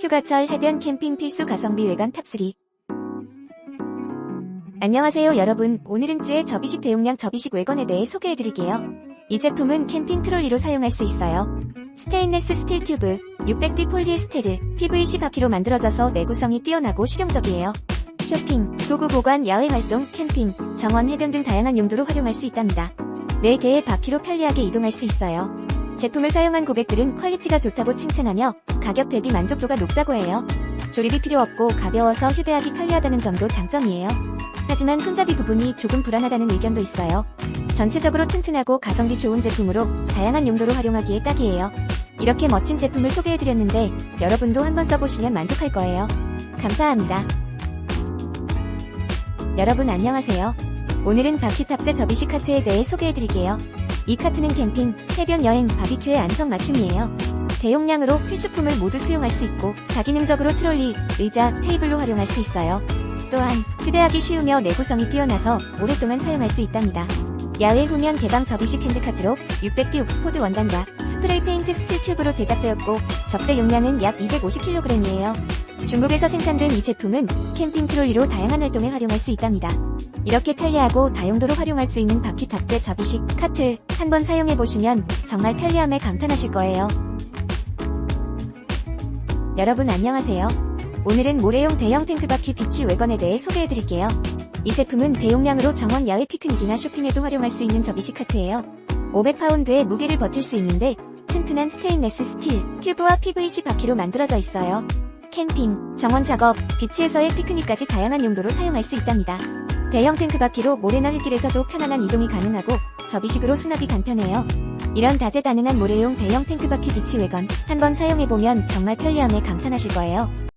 휴가철 해변 캠핑 필수 가성비 외관 탑3 안녕하세요 여러분. 오늘은 쯔의 접이식 대용량 접이식 외관에 대해 소개해드릴게요. 이 제품은 캠핑 트롤리로 사용할 수 있어요. 스테인레스 스틸 튜브 600D 폴리에스테르 PVC 바퀴로 만들어져서 내구성이 뛰어나고 실용적이에요. 쇼핑, 도구 보관, 야외 활동, 캠핑, 정원, 해변 등 다양한 용도로 활용할 수 있답니다. 4개의 바퀴로 편리하게 이동할 수 있어요 제품을 사용한 고객들은 퀄리티가 좋다고 칭찬하며 가격 대비 만족도가 높다고 해요. 조립이 필요 없고 가벼워서 휴대하기 편리하다는 점도 장점이에요. 하지만 손잡이 부분이 조금 불안하다는 의견도 있어요. 전체적으로 튼튼하고 가성비 좋은 제품으로 다양한 용도로 활용하기에 딱이에요. 이렇게 멋진 제품을 소개해드렸는데 여러분도 한번 써보시면 만족할 거예요. 감사합니다. 여러분 안녕하세요. 오늘은 바퀴 탑재 접이식 카트에 대해 소개해드릴게요. 이 카트는 캠핑, 해변 여행, 바비큐에 안성 맞춤이에요. 대용량으로 필수품을 모두 수용할 수 있고 다기능적으로 트롤리, 의자, 테이블로 활용할 수 있어요. 또한 휴대하기 쉬우며 내구성이 뛰어나서 오랫동안 사용할 수 있답니다. 야외 후면 개방 접이식 핸드카트로 600D 옥스포드 원단과 스프레이 페인트 스틸 튜브로 제작되었고 적재 용량은 약 250kg이에요. 중국에서 생산된 이 제품은 캠핑 트롤리로 다양한 활동에 활용할 수 있답니다. 이렇게 편리하고 다용도로 활용할 수 있는 바퀴 탑재 접이식 카트 한번 사용해보시면 정말 편리함에 감탄하실 거예요. 여러분 안녕하세요. 오늘은 모래용 대형 탱크바퀴 비치 외건에 대해 소개해드릴게요. 이 제품은 대용량으로 정원 야외 피크닉이나 쇼핑에도 활용할 수 있는 접이식 카트예요. 500파운드의 무게를 버틸 수 있는데 튼튼한 스테인레스 스틸, 튜브와 PVC 바퀴로 만들어져 있어요. 캠핑, 정원 작업, 비치에서의 피크닉까지 다양한 용도로 사용할 수 있답니다. 대형 탱크 바퀴로 모래나 흙길에서도 편안한 이동이 가능하고 접이식으로 수납이 간편해요. 이런 다재다능한 모래용 대형 탱크 바퀴 비치 외건 한번 사용해보면 정말 편리함에 감탄하실 거예요.